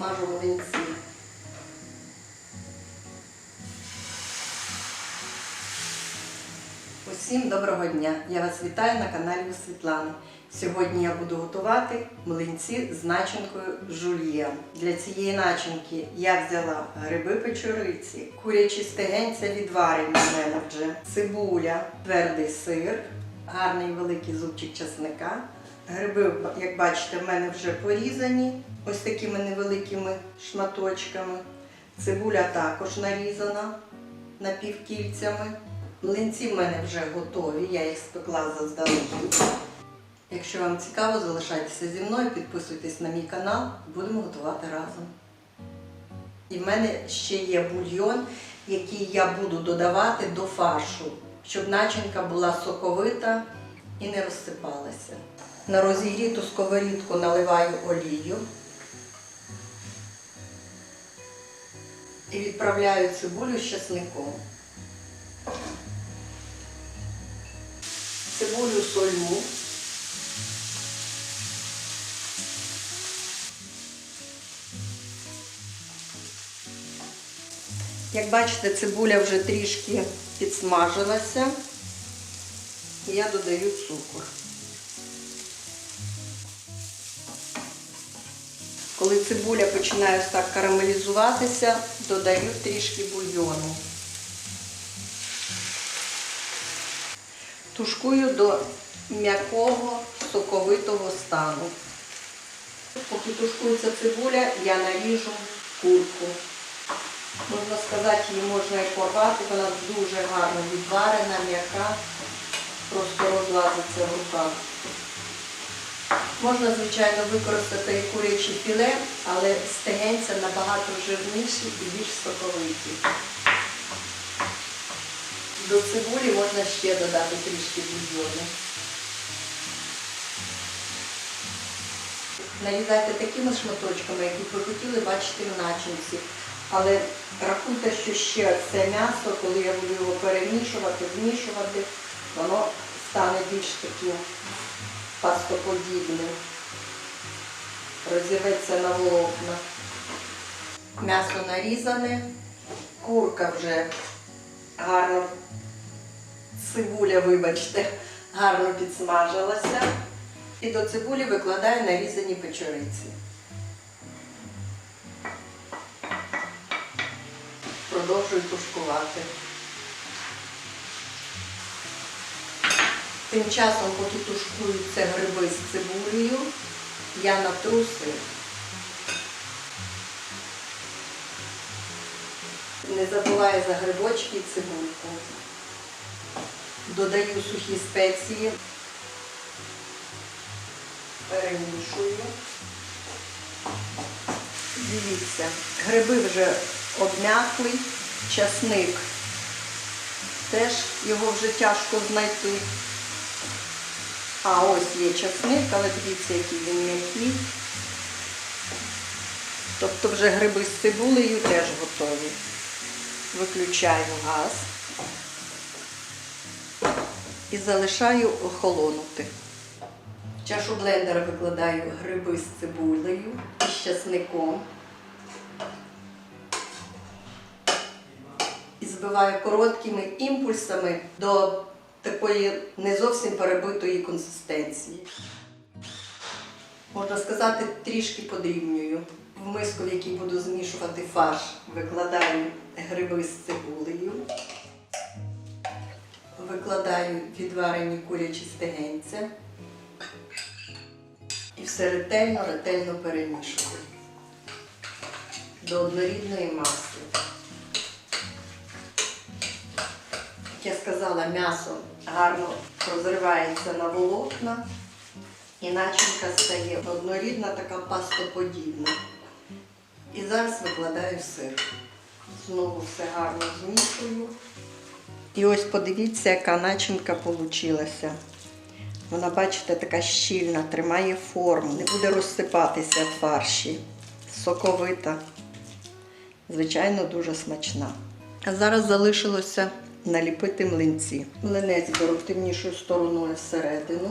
смажу млинці. Усім доброго дня! Я вас вітаю на каналі Світлани. Сьогодні я буду готувати млинці з начинкою жульєн. Для цієї начинки я взяла гриби печориці, курячі стегенця відварені в мене вже, цибуля, твердий сир, гарний великий зубчик чесника. Гриби, як бачите, в мене вже порізані ось такими невеликими шматочками. Цибуля також нарізана напівкільцями. Млинці в мене вже готові, я їх спекла заздалегідь. Якщо вам цікаво, залишайтеся зі мною, підписуйтесь на мій канал, будемо готувати разом. І в мене ще є бульйон, який я буду додавати до фаршу, щоб начинка була соковита і не розсипалася. На розігріту сковорідку наливаю олію і відправляю цибулю з часником. Цибулю солю. Як бачите, цибуля вже трішки підсмажилася. Я додаю цукор. Коли цибуля починає так карамелізуватися, додаю трішки бульйону. Тушкую до м'якого соковитого стану. Поки тушкується цибуля, я наріжу курку. Можна сказати, її можна і порвати, вона дуже гарно відварена, м'яка, просто розлазиться в руках. Можна, звичайно, використати куряче філе, але стегенця набагато жирніші і більш соковиті. До цибулі можна ще додати трішки бульйону. Нарізайте такими шматочками, які ви хотіли бачити в начинці. Але рахуйте, що ще це м'ясо, коли я буду його перемішувати, змішувати, воно стане більш таким пастоподібним. Розірветься на волокна. М'ясо нарізане, курка вже гарно, цибуля, вибачте, гарно підсмажилася. І до цибулі викладаю нарізані печериці. Продовжую тушкувати. Тим часом, поки тушкуються гриби з цибулею, я натру сир. Не забуваю за грибочки і цибульку. Додаю сухі спеції, перемішую. Дивіться, гриби вже обмякли, часник. Теж його вже тяжко знайти. А ось є часник, але дивіться, який він м'який. Тобто вже гриби з цибулею теж готові. Виключаю газ і залишаю охолонути. В чашу блендера викладаю гриби з цибулею і з часником. І збиваю короткими імпульсами до такої не зовсім перебитої консистенції. Можна сказати, трішки подрібнюю. В миску, в якій буду змішувати фарш, викладаю гриби з цибулею, викладаю відварені курячі стегенця і все ретельно, ретельно перемішую до однорідної маси. Я сказала, м'ясо гарно розривається на волокна і начинка стає однорідна, така пастоподібна. І зараз викладаю сир. Знову все гарно змішую. І ось подивіться, яка начинка вийшла. Вона, бачите, така щільна, тримає форму, не буде розсипатися в фарші. Соковита. Звичайно, дуже смачна. А зараз залишилося наліпити млинці. Млинець беру в темнішою стороною всередину.